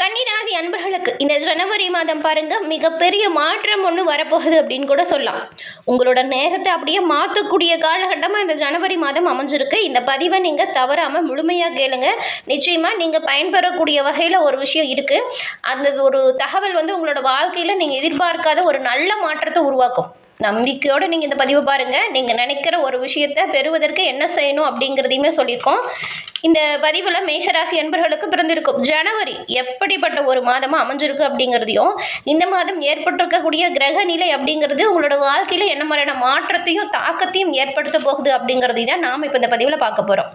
கன்னிராசி அன்பர்களுக்கு இந்த ஜனவரி மாதம் பாருங்க மிகப்பெரிய மாற்றம் ஒன்று வரப்போகுது அப்படின்னு கூட சொல்லலாம். உங்களோட நேரத்தை அப்படியே மாற்றக்கூடிய காலகட்டமாக இந்த ஜனவரி மாதம் அமைஞ்சிருக்கு. இந்த பதிவை நீங்கள் தவறாமல் முழுமையாக கேளுங்க. நிச்சயமாக நீங்கள் பயன்பெறக்கூடிய வகையில் ஒரு விஷயம் இருக்குது அந்த ஒரு தகவல் வந்து உங்களோட வாழ்க்கையில் நீங்கள் எதிர்பார்க்காத ஒரு நல்ல மாற்றத்தை உருவாக்கும். நம்பிக்கையோடு நீங்கள் இந்த பதிவை பாருங்கள் நீங்கள் நினைக்கிற ஒரு விஷயத்தை பெறுவதற்கு என்ன செய்யணும் அப்படிங்கிறதையுமே சொல்லியிருக்கோம். இந்த பதிவில் மேஷராசி அன்பர்களுக்கு பிறந்திருக்கும். ஜனவரி எப்படிப்பட்ட ஒரு மாதமாக அமைஞ்சிருக்கு அப்படிங்கிறதையும் இந்த மாதம் ஏற்பட்டிருக்கக்கூடிய கிரக நிலை அப்படிங்கிறது உங்களோட வாழ்க்கையில் என்ன மாதிரியான மாற்றத்தையும் தாக்கத்தையும் ஏற்படுத்த போகுது அப்படிங்கிறதையும் தான் நாம் இப்போ இந்த பதிவில் பார்க்க போகிறோம்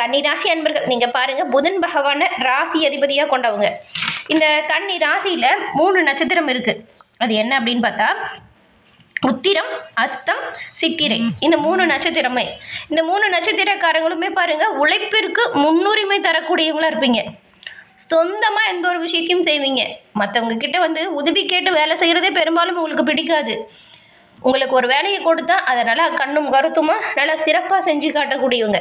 கன்னி அன்பர்கள் நீங்கள் பாருங்கள் புதன் பகவானை ராசி அதிபதியாக கொண்டவங்க. இந்த கன்னி ராசியில் மூணு நட்சத்திரம் இருக்குது அது என்ன அப்படின்னு பார்த்தா உத்திரம் அஸ்தம் சித்திரை. இந்த மூணு நட்சத்திரமே. இந்த மூணு நட்சத்திரக்காரங்களுமே பாருங்க உழைப்பிற்கு முன்னுரிமை தரக்கூடியவங்களா இருப்பீங்க. சொந்தமாக எந்த ஒரு விஷயத்தையும் செய்வீங்க. மற்றவங்க கிட்ட வந்து உதவி கேட்டு வேலை செய்கிறதே பெரும்பாலும் உங்களுக்கு பிடிக்காது. உங்களுக்கு ஒரு வேலையை கொடுத்தா அதை நல்லா கண்ணும் கருத்துமா நல்லா சிறப்பாக செஞ்சு காட்டக்கூடியவங்க.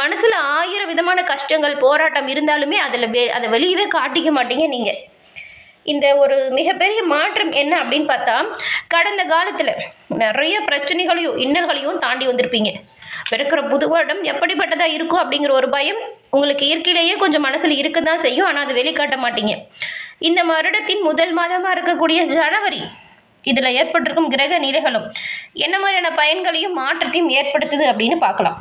மனசில் ஆயிரம் விதமான கஷ்டங்கள் போராட்டம் இருந்தாலுமே அதில் வெ அதை வெளியவே காட்டிக்க மாட்டீங்க நீங்கள் இந்த ஒரு மிகப்பெரிய மாற்றம் என்ன அப்படின்னு பார்த்தா கடந்த காலத்தில் நிறைய பிரச்சனைகளையும் இன்னல்களையும் தாண்டி வந்திருப்பீங்க. பிறக்கிற புது வருடம் எப்படிப்பட்டதாக இருக்கும் அப்படிங்கிற ஒரு பயம் உங்களுக்கு இயற்கையிலேயே கொஞ்சம் மனசில் இருக்க தான் செய்யும். ஆனால் அது வெளிக்காட்ட மாட்டீங்க. இந்த வருடத்தின் முதல் மாதமாக இருக்கக்கூடிய ஜனவரி இதில் ஏற்பட்டிருக்கும் கிரக நிலைகளும் என்ன மாதிரியான பயன்களையும் மாற்றத்தையும் ஏற்படுத்துது அப்படின்னு பார்க்கலாம்.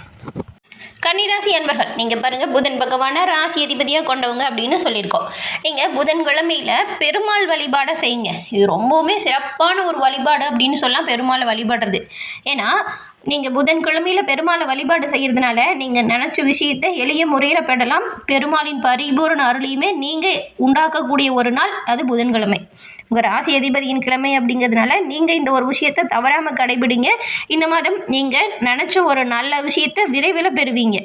கன்னிராசி அன்பர்கள் நீங்கள் பாருங்கள் புதன் பகவானை ராசி அதிபதியாக கொண்டவங்க அப்படின்னு சொல்லியிருக்கோம். நீங்கள் புதன்கிழமையில் பெருமாள் வழிபாடை செய்யுங்க. இது ரொம்பவுமே சிறப்பான ஒரு வழிபாடு அப்படின்னு சொல்லலாம் பெருமாளை வழிபடுறது. ஏன்னா நீங்கள் புதன்கிழமையில் பெருமாளை வழிபாடு செய்கிறதுனால நீங்கள் நினச்ச விஷயத்தை எளிய முறையில் பெறலாம். பெருமாளின் பரிபூரண அருளையுமே நீங்கள் உண்டாக்கக்கூடிய ஒரு நாள் அது புதன்கிழமை உங்கள் ராசி அதிபதியின் கிழமை அப்படிங்கிறதுனால நீங்கள் இந்த ஒரு விஷயத்தை தவறாமல் கடைபிடிங்க. இந்த மாதம் நீங்கள் நினச்ச ஒரு நல்ல விஷயத்தை விரைவில் பெறுவீங்க.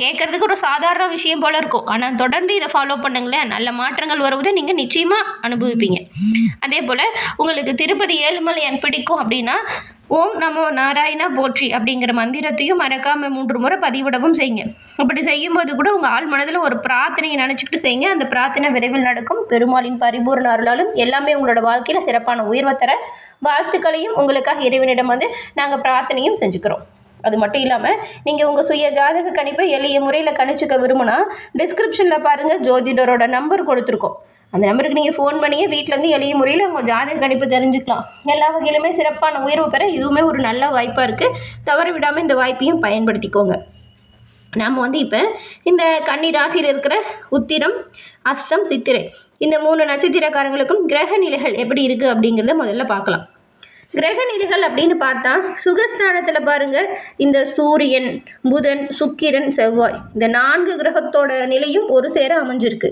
கேட்குறதுக்கு ஒரு சாதாரண விஷயம் போல இருக்கும். ஆனால் தொடர்ந்து இதை ஃபாலோ பண்ணுங்களேன். நல்ல மாற்றங்கள் வருவதை நீங்கள் நிச்சயமாக அனுபவிப்பீங்க. அதே போல் உங்களுக்கு திருப்பதி ஏழுமலையான் பிடிக்கும் அப்படின்னா ஓம் நமோ நாராயணா போற்றி அப்படிங்கிற மந்திரத்தையும் மறக்காமல் மூன்று முறை பதிவிடவும் செய்யுங்க. அப்படி செய்யும்போது கூட உங்கள் ஆள் மனதில் ஒரு பிரார்த்தனையை நினச்சிக்கிட்டு செய்யுங்க. அந்த பிரார்த்தனை விரைவில் நடக்கும். பெருமாளின் பரிபூர்ண அருளாலும் எல்லாமே உங்களோட வாழ்க்கையில் சிறப்பான உயர்வை தர வாழ்த்துக்களையும் உங்களுக்காக இறைவனிடம் வந்து நாங்கள் பிரார்த்தனையும் செஞ்சுக்கிறோம். அது மட்டும் இல்லாமல் நீங்கள் உங்கள் சுய ஜாதக கணிப்பை எளிய முறையில் கணிச்சுக்க விரும்புனா டிஸ்கிரிப்ஷனில் பாருங்கள் ஜோதிடரோட நம்பர் கொடுத்துருக்கோம். அந்த நம்பருக்கு நீங்கள் ஃபோன் பண்ணியே வீட்டிலேருந்து எளிய முறையில் உங்கள் ஜாதக கணிப்பு தெரிஞ்சுக்கலாம். எல்லா வகையிலுமே சிறப்பான உயர்வு பெற இதுவுமே ஒரு நல்ல வாய்ப்பாக இருக்குது தவற விடாமல் இந்த வாய்ப்பையும் பயன்படுத்திக்கோங்க. நாம் வந்து இப்போ இந்த கன்னி ராசியில் இருக்கிற உத்திரம் அஸ்தம் சித்திரை இந்த மூணு நட்சத்திரக்காரங்களுக்கும் கிரக நிலைகள் எப்படி இருக்குது அப்படிங்கிறத முதல்ல பார்க்கலாம். கிரக நிலைகள் அப்படின்னு பார்த்தா சுகஸ்தானத்தில் பாருங்கள் இந்த சூரியன் புதன் சுக்கிரன் செவ்வாய் இந்த நான்கு கிரகத்தோட நிலையும் ஒரு சேர அமைஞ்சிருக்கு.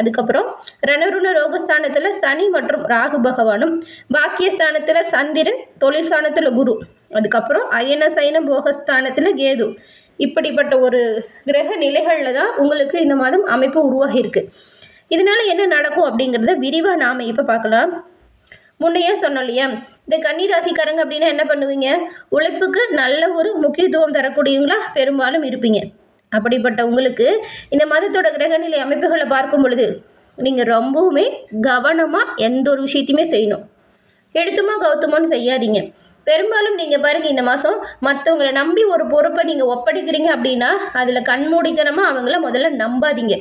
அதுக்கப்புறம் ரணருண ரோகஸ்தானத்தில் சனி மற்றும் ராகு பகவானும் பாக்கியஸ்தானத்தில் சந்திரன் தொழில் ஸ்தானத்தில் குரு. அதுக்கப்புறம் அயன சைன போகஸ்தானத்தில் கேது. இப்படிப்பட்ட ஒரு கிரக நிலைகளில் தான் உங்களுக்கு இந்த மாதம் அமைப்பு உருவாகியிருக்கு. இதனால் என்ன நடக்கும் அப்படிங்கிறத விரிவாக நாம் இப்போ பார்க்கலாம். முன்னையே சொன்னோம் இல்லையா? இந்த கன்னிராசிக்காரங்க அப்படின்னா என்ன பண்ணுவீங்க? உழைப்புக்கு நல்ல ஒரு முக்கியத்துவம் தரக்கூடியவங்களா பெரும்பாலும் இருப்பீங்க. அப்படிப்பட்ட உங்களுக்கு இந்த மதத்தோட கிரகநிலை அமைப்புகளை பார்க்கும் பொழுது நீங்கள் ரொம்பவுமே கவனமாக எந்த ஒரு விஷயத்தையுமே செய்யணும். எடுத்துமா கௌத்தமான்னு செய்யாதீங்க. பெரும்பாலும் நீங்கள் பாருங்கள் இந்த மாதம் மற்றவங்களை நம்பி ஒரு பொறுப்பை நீங்கள் ஒப்படைக்கிறீங்க அப்படின்னா அதில் கண்மூடித்தனமாக அவங்கள முதல்ல நம்பாதீங்க.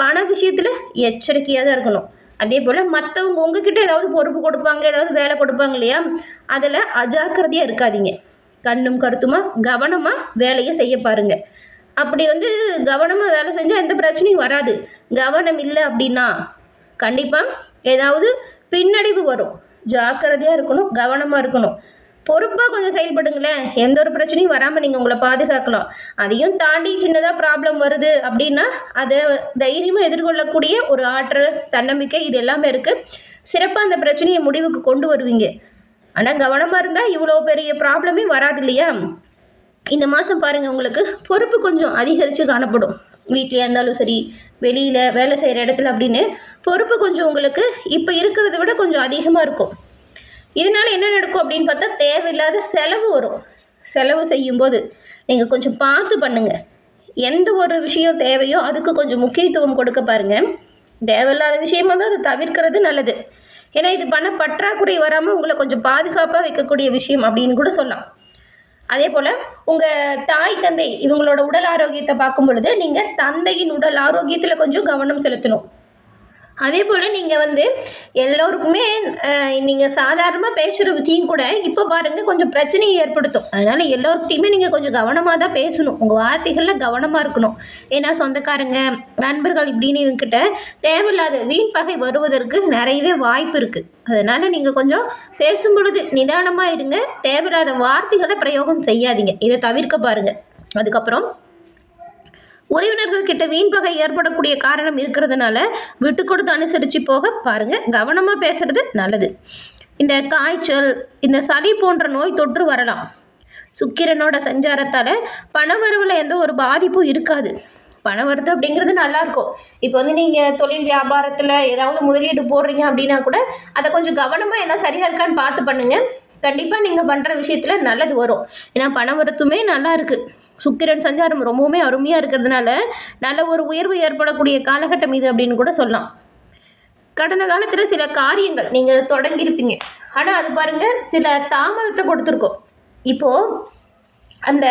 பண விஷயத்தில் எச்சரிக்கையாக தான் இருக்கணும். அதே போல் மற்றவங்க உங்ககிட்ட ஏதாவது பொறுப்பு கொடுப்பாங்க ஏதாவது வேலை கொடுப்பாங்க இல்லையா அதில் அஜாக்கிரதையாக இருக்காதீங்க. கண்ணும் கருத்துமா கவனமாக வேலையை செய்ய பாருங்கள் அப்படி வந்து கவனமாக வேலை செஞ்சால் எந்த பிரச்சனையும் வராது. கவனம் இல்லை அப்படின்னா கண்டிப்பாக ஏதாவது பின்னடைவு வரும். ஜாக்கிரதையாக இருக்கணும் கவனமாக இருக்கணும். பொறுப்பாக கொஞ்சம் செயல்படுங்களேன். எந்த ஒரு பிரச்சனையும் வராமல் நீங்கள் உங்களை பாதுகாக்கலாம். அதையும் தாண்டி சின்னதாக ப்ராப்ளம் வருது அப்படின்னா அதை தைரியமாக எதிர்கொள்ளக்கூடிய ஒரு ஆற்றல் தன்னம்பிக்கை இது எல்லாமே இருக்குது சிறப்பாக அந்த பிரச்சனையை முடிவுக்கு கொண்டு வருவீங்க. ஆனால் கவனமாக இருந்தால் இவ்வளோ பெரிய ப்ராப்ளமே வராது இல்லையா? இந்த மாதம் பாருங்கள் உங்களுக்கு பொறுப்பு கொஞ்சம் அதிகரித்து காணப்படும். வீட்டில் இருந்தாலும் சரி வெளியில் வேலை செய்கிற இடத்துல அப்படின்னு பொறுப்பு கொஞ்சம் உங்களுக்கு இப்போ இருக்கிறத விட கொஞ்சம் அதிகமாக இருக்கும். இதனால் என்ன நடக்கும் அப்படின்னு பார்த்தா தேவையில்லாத செலவு வரும். செலவு செய்யும்போது நீங்கள் கொஞ்சம் பார்த்து பண்ணுங்கள் எந்த ஒரு விஷயம் தேவையோ அதுக்கு கொஞ்சம் முக்கியத்துவம் கொடுக்க பாருங்கள் தேவையில்லாத விஷயமா தான் அதை தவிர்க்கிறது நல்லது. ஏன்னா இது பண பற்றாக்குறை வராமல் உங்களை கொஞ்சம் பாதுகாப்பாக வைக்கக்கூடிய விஷயம் அப்படின்னு கூட சொல்லலாம். அதே போல் உங்கள் தாய் தந்தை இவங்களோட உடல் ஆரோக்கியத்தை பார்க்கும் பொழுது நீங்கள் தந்தையின் உடல் ஆரோக்கியத்தில் கொஞ்சம் கவனம் செலுத்தணும். அதே போல் நீங்கள் வந்து எல்லோருக்குமே நீங்கள் சாதாரணமாக பேசுகிற விதியும் கூட இப்போ பாருங்கள் கொஞ்சம் பிரச்சனையை ஏற்படுத்தும். அதனால் எல்லோருக்கிட்டையுமே நீங்கள் கொஞ்சம் கவனமாக தான் பேசணும். உங்கள் வார்த்தைகளில் கவனமாக இருக்கணும். ஏன்னா சொந்தக்காரங்க நண்பர்கள் இப்படின்னு இவங்ககிட்ட தேவையில்லாத வீண் பகை வருவதற்கு நிறையவே வாய்ப்பு இருக்குது அதனால் நீங்கள் கொஞ்சம் பேசும் பொழுது நிதானமாக இருங்க. தேவையில்லாத வார்த்தைகளை பிரயோகம் செய்யாதீங்க. இதை தவிர்க்க பாருங்கள் அதுக்கப்புறம் உறவினர்கள் கிட்ட வீண் பகை ஏற்படக்கூடிய காரணம் இருக்கிறதுனால விட்டு கொடுத்து அனுசரித்து போக பாருங்கள் கவனமாக பேசுறது நல்லது. இந்த காய்ச்சல் இந்த சளி போன்ற நோய் தொற்று வரலாம். சுக்கிரனோட சஞ்சாரத்தால் பணவரவில் எந்த ஒரு பாதிப்பும் இருக்காது. பண வரத்து அப்படிங்கிறது நல்லாயிருக்கும் இப்போ வந்து நீங்கள் தொழில் வியாபாரத்தில் ஏதாவது முதலீடு போடுறீங்க அப்படின்னா கூட அதை கொஞ்சம் கவனமாக எல்லாம் சரியாக இருக்கான்னு பார்த்து பண்ணுங்கள் கண்டிப்பாக நீங்கள் பண்ணுற விஷயத்தில் நல்லது வரும். ஏன்னா பண வரத்துமே நல்லா இருக்குது சுக்கிரன் சஞ்சாரம் ரொம்பவுமே அருமையாக இருக்கிறதுனால நல்ல ஒரு உயர்வு ஏற்படக்கூடிய காலகட்டம் இது அப்படின்னு கூட சொல்லலாம். கடந்த காலத்தில் சில காரியங்கள் நீங்கள் தொடங்கியிருப்பீங்க. ஆனால் அது பாருங்கள் சில தாமதத்தை கொடுத்துருக்கோம். இப்போது அந்த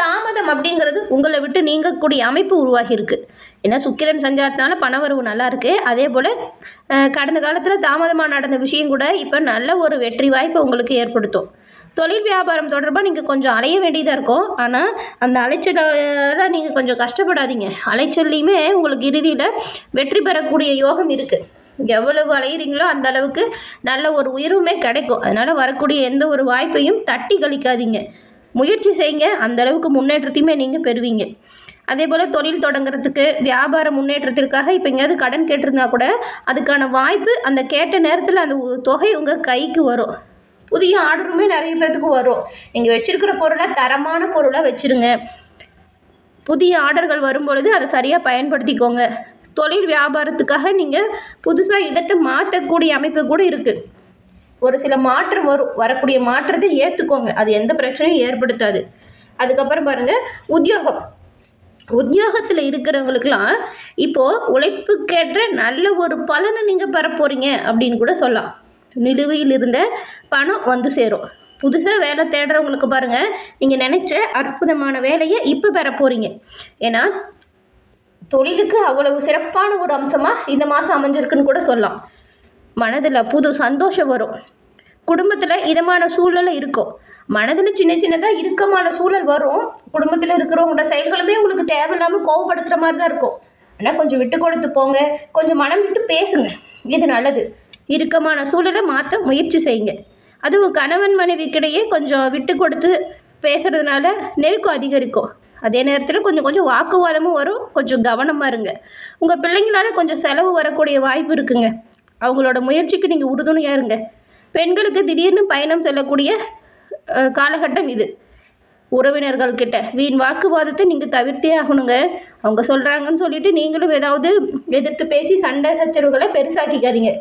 தாமதம் அப்படிங்கிறது உங்களை விட்டு நீங்கக்கூடிய அமைப்பு உருவாகியிருக்கு ஏன்னா சுக்கிரன் சஞ்சாரத்தினால பணவரவு நல்லாயிருக்கு அதே போல் கடந்த காலத்தில் தாமதமாக நடந்த விஷயம் கூட இப்போ நல்ல ஒரு வெற்றி வாய்ப்பை உங்களுக்கு ஏற்படுத்தும். தொழில் வியாபாரம் தொடர்பாக நீங்கள் கொஞ்சம் அலைய வேண்டியதாக இருக்கும். ஆனால் அந்த அலைச்சலால் நீங்கள் கொஞ்சம் கஷ்டப்படாதீங்க. அலைச்சல்லையுமே உங்களுக்கு இறுதியில் வெற்றி பெறக்கூடிய யோகம் இருக்குது எவ்வளவு அலையிறீங்களோ அந்த அளவுக்கு நல்ல ஒரு உயர்வுமே கிடைக்கும். அதனால் வரக்கூடிய எந்த ஒரு வாய்ப்பையும் தட்டி கழிக்காதீங்க. முயற்சி செய்யுங்க. அந்த அளவுக்கு முன்னேற்றத்தையுமே நீங்கள் பெறுவீங்க. அதே போல் தொழில் தொடங்குறதுக்கு வியாபார முன்னேற்றத்திற்காக இப்போ எங்கேயாவது கடன் கேட்டிருந்தா கூட அதுக்கான வாய்ப்பு அந்த கேட்ட நேரத்தில் அந்த தொகை உங்கள் கைக்கு வரும். புதிய ஆர்டருமே நிறைய பேர்த்துக்கு வரும். நீங்கள் வச்சுருக்கிற பொருளை தரமான பொருளாக வச்சுருங்க. புதிய ஆர்டர்கள் வரும்பொழுது அதை சரியாக பயன்படுத்திக்கோங்க. தொழில் வியாபாரத்துக்காக நீங்கள் புதுசாக இடத்தை மாற்றக்கூடிய அமைப்பு கூட இருக்குது ஒரு சில மாற்றம் வரும். வரக்கூடிய மாற்றத்தை ஏற்றுக்கோங்க அது எந்த பிரச்சனையும் ஏற்படுத்தாது. அதுக்கப்புறம் பாருங்கள் உத்தியோகம். உத்தியோகத்தில் இருக்கிறவங்களுக்கெல்லாம் இப்போது உழைப்புக்கேற்ற நல்ல ஒரு பலனை நீங்கள் பெற போகிறீங்க அப்படின்னு கூட சொல்லலாம். நிலுவையில் இருந்த பணம் வந்து சேரும். புதுசாக வேலை தேடுறவங்களுக்கு பாருங்கள் நீங்கள் நினச்ச அற்புதமான வேலையை இப்போ பெற போகிறீங்க ஏன்னா தொழிலுக்கு அவ்வளவு சிறப்பான ஒரு அம்சமாக இந்த மாதம் அமைஞ்சிருக்குன்னு கூட சொல்லலாம். மனதில் புது சந்தோஷம் வரும். குடும்பத்தில் இதமான சூழல் இருக்கும். மனதில் சின்ன சின்னதாக இறுக்கமான சூழல் வரும். குடும்பத்தில் இருக்கிறவங்களோட செயல்களுமே உங்களுக்கு தேவையில்லாமல் கோவப்படுத்துகிற மாதிரி தான் இருக்கும். ஆனால் கொஞ்சம் விட்டு கொடுத்து போங்க. கொஞ்சம் மனம் விட்டு பேசுங்க. இது நல்லது. இறுக்கமான சூழலை மாற்ற முயற்சி செய்யுங்க. அதுவும் கணவன் மனைவிக்கிடையே கொஞ்சம் விட்டு கொடுத்து பேசுகிறதுனால நெருக்கம் அதிகரிக்கும். அதே நேரத்தில் கொஞ்சம் கொஞ்சம் வாக்குவாதமும் வரும். கொஞ்சம் கவனமாக இருங்க. உங்கள் பிள்ளைங்களால் கொஞ்சம் செலவு வரக்கூடிய வாய்ப்பு இருக்குங்க. அவங்களோட முயற்சிக்கு நீங்கள் உறுதுணையாக இருங்க. பெண்களுக்கு திடீர்னு பயணம் செல்லக்கூடிய காலகட்டம் இது. உறவினர்கள்கிட்ட வீண் வாக்குவாதத்தை நீங்கள் தவிர்த்தே ஆகணுங்க. அவங்க சொல்கிறாங்கன்னு சொல்லிட்டு நீங்களும் ஏதாவது எதிர்த்து பேசி சண்டை சச்சரவுகளை பெருசாக்கிக்காதீங்க.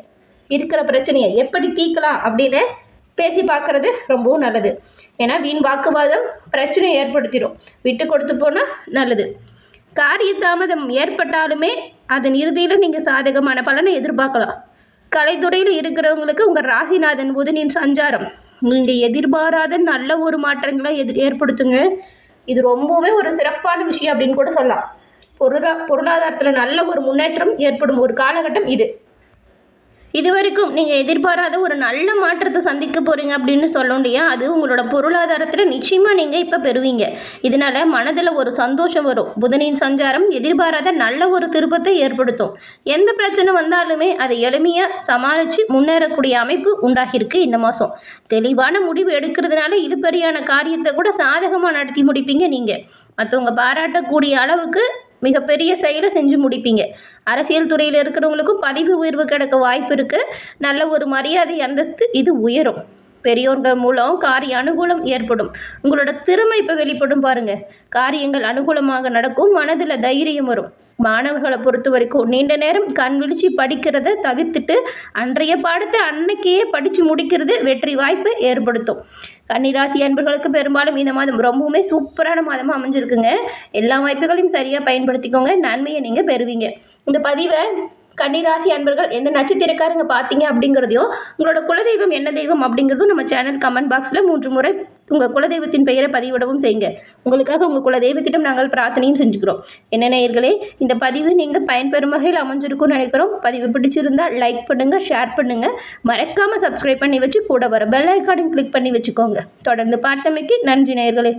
இருக்கிற பிரச்சனையை எப்படி தீர்க்கலாம் அப்படின்னு பேசி பார்க்குறது ரொம்பவும் நல்லது. ஏன்னா வீண் வாக்குவாதம் பிரச்சனையை ஏற்படுத்திடும். விட்டு கொடுத்து போனால் நல்லது. காரிய தாமதம் ஏற்பட்டாலுமே அதன் இறுதியில் நீங்கள் சாதகமான பலனை எதிர்பார்க்கலாம். கலைத்துறையில் இருக்கிறவங்களுக்கு உங்கள் ராசிநாதன் புதனின் சஞ்சாரம். நீங்கள் எதிர்பாராத நல்ல ஒரு மாற்றங்களை எதிர் ஏற்படுத்துங்க. இது ரொம்பவே ஒரு சிறப்பான விஷயம் அப்படின்னு கூட சொல்லலாம். பொருளா பொருளாதாரத்தில் நல்ல ஒரு முன்னேற்றம் ஏற்படும் ஒரு காலகட்டம் இது. இதுவரைக்கும் நீங்கள் எதிர்பாராத ஒரு நல்ல மாற்றத்தை சந்திக்க போகிறீங்க அப்படின்னு சொல்ல முடியா அது உங்களோட பொருளாதாரத்தில் நிச்சயமாக நீங்கள் இப்போ பெறுவீங்க. இதனால் மனதில் ஒரு சந்தோஷம் வரும். புதனின் சஞ்சாரம் எதிர்பாராத நல்ல ஒரு திருப்பத்தை ஏற்படுத்தும். எந்த பிரச்சனை வந்தாலுமே அதை எளிமையாக சமாளித்து முன்னேறக்கூடிய அமைப்பு உண்டாகியிருக்கு இந்த மாதம் தெளிவான முடிவு எடுக்கிறதுனால இழுபறியான காரியத்தை கூட சாதகமாக நடத்தி முடிப்பீங்க நீங்கள் மற்றவங்க பாராட்டக்கூடிய அளவுக்கு மிகப்பெரிய செயலை செஞ்சு முடிப்பீங்க. அரசியல் துறையில் இருக்கிறவங்களுக்கும் பதவி உயர்வு கிடைக்க வாய்ப்பு இருக்குது நல்ல ஒரு மரியாதை அந்தஸ்து இது உயரும். பெரியோர்கள் மூலம் காரிய அனுகூலம் ஏற்படும். உங்களோட திறமை இப்போ வெளிப்படும் பாருங்க. காரியங்கள் அனுகூலமாக நடக்கும் மனதில் தைரியம் வரும். மாணவர்களை பொறுத்த வரைக்கும் நீண்ட நேரம் கண் விழிச்சு படிக்கிறத தவிர்த்துட்டு அன்றைய பாடத்தை அன்னைக்கே படித்து முடிக்கிறது வெற்றி வாய்ப்பு ஏற்படுத்தும். கன்னிராசி அன்பர்களுக்கு பெரும்பாலும் இந்த மாதம் ரொம்பவுமே சூப்பரான மாதமாக அமைஞ்சிருக்குங்க. எல்லா வாய்ப்புகளையும் சரியாக பயன்படுத்திக்கோங்க. நன்மையை நீங்கள் பெறுவீங்க. இந்த பதிவை கன்னிராசி அன்பர்கள் எந்த நட்சத்திரக்காரங்க பார்த்தீங்க அப்படிங்கிறதையும் உங்களோட குலதெய்வம் என்ன தெய்வம் அப்படிங்கிறதும் நம்ம சேனல் கமெண்ட் பாக்ஸில் மூன்று முறை உங்கள் குலதெய்வத்தின் பெயரை பதிவிடவும் செய்யுங்க. உங்களுக்காக உங்கள் குலதெய்வத்திடம் நாங்கள் பிரார்த்தனையும் செஞ்சுக்கிறோம். என்ன நேயர்களே இந்த பதிவு நீங்கள் பயன்பெறும் வகையில் அமைஞ்சிருக்கும்னு நினைக்கிறோம். பதிவு பிடிச்சிருந்தால் லைக் பண்ணுங்கள் ஷேர் பண்ணுங்கள் மறக்காமல் சப்ஸ்கிரைப் பண்ணி வச்சு கூட வர பெல் ஐக்கானையும் கிளிக் பண்ணி வச்சுக்கோங்க. தொடர்ந்து பார்த்தமைக்கு நன்றி நேயர்களே.